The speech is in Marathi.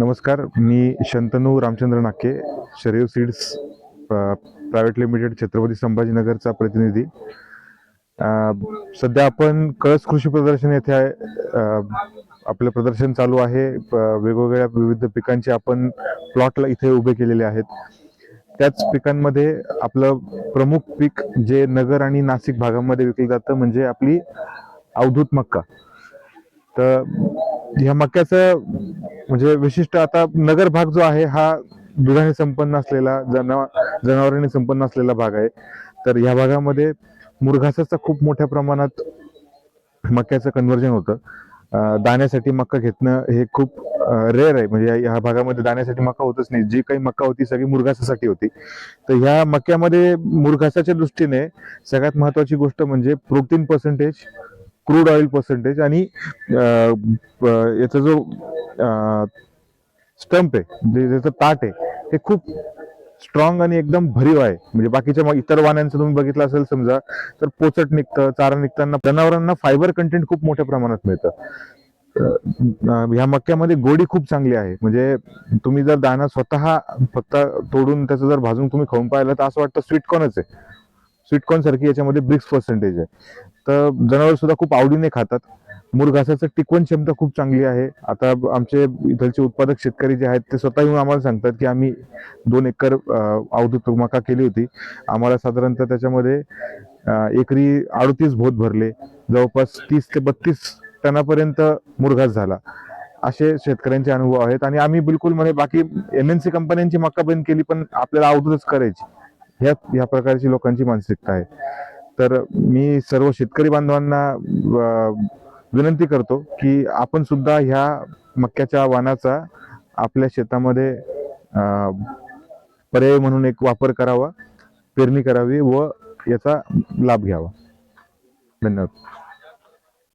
नमस्कार मी Shantanu Ramchandra Nake Shariv seeds private limited Chhatrapati संभाजीनगरचा प्रतिनिधी. सध्या आपण कळस कृषी प्रदर्शन येथे आहे. आपलं प्रदर्शन चालू आहे. प- वेगवेगळ्या विविध पिकांचे आपण प्लॉटला इथे उभे केलेले आहेत. त्याच पिकांमध्ये आपलं प्रमुख पीक जे नगर आणि नाशिक भागामध्ये विकलं जातं म्हणजे आपली अवधूत मक्का. तर ह्या मक्याचं म्हणजे विशिष्ट आता नगर भाग जो आहे हा दुधाने संपन्न असलेला जना जनावरांनी संपन्न असलेला भाग आहे. तर ह्या भागामध्ये मुरघासाचा खूप मोठ्या प्रमाणात मक्याचं कन्वर्जन होतं. दाण्यासाठी मक्का घेतणं हे खूप रेअर आहे. म्हणजे ह्या भागामध्ये दाण्यासाठी मक्का होतच नाही. जी काही मक्का होती सगळी मुरघासासाठी होती. तर ह्या मक्यामध्ये मुरघासाच्या दृष्टीने सगळ्यात महत्वाची गोष्ट म्हणजे protein percentage crude oil percentage आणि याचा जो स्टंप आहे. म्हणजे ज्याचं ताट आहे हे खूप स्ट्रॉंग आणि एकदम भरीव आहे. म्हणजे बाकीच्या मग इतर वाण्यांचं तुम्ही बघितलं असेल समजा तर पोचट निघतं चारा निघताना जनावरांना फायबर कंटेंट खूप मोठ्या प्रमाणात मिळतं. ह्या मक्यामध्ये गोडी खूप चांगली आहे. म्हणजे तुम्ही जर दाणा स्वतः फक्त तोडून त्याचं जर भाजून तुम्ही खाऊन पाहिलं तर असं वाटतं स्वीटकॉर्नच आहे. स्वीटकॉर्न सारखी याच्यामध्ये ब्रिक्स पर्सेंटेज आहे. तर जनावर सुद्धा खूप आवडीने खातात. मुरघासाचं टिकवण क्षमता खूप चांगली आहे. आता आमचे इथलचे उत्पादक शेतकरी जे आहेत ते स्वतः येऊन आम्हाला सांगतात की आम्ही दोन एकर अवधूत मका केली होती. आम्हाला साधारणतः त्याच्यामध्ये एकरी अडतीस भोत भरले. जवळपास तीस ते बत्तीस टनापर्यंत मुरघास झाला. असे शेतकऱ्यांचे अनुभव आहेत आणि आम्ही बिलकुल म्हणजे बाकी एम एन सी कंपन्यांची मक्का बंद केली पण आपल्याला अवधूतच करायची. ह्या ह्या प्रकारची लोकांची मानसिकता आहे. तर मी सर्व शेतकरी बांधवांना विनंती करतो की आपण सुद्धा ह्या मक्याच्या वाणाचा आपल्या शेतामध्ये पर्याय म्हणून एक वापर करावा पेरणी करावी व याचा लाभ घ्यावा. धन्यवाद.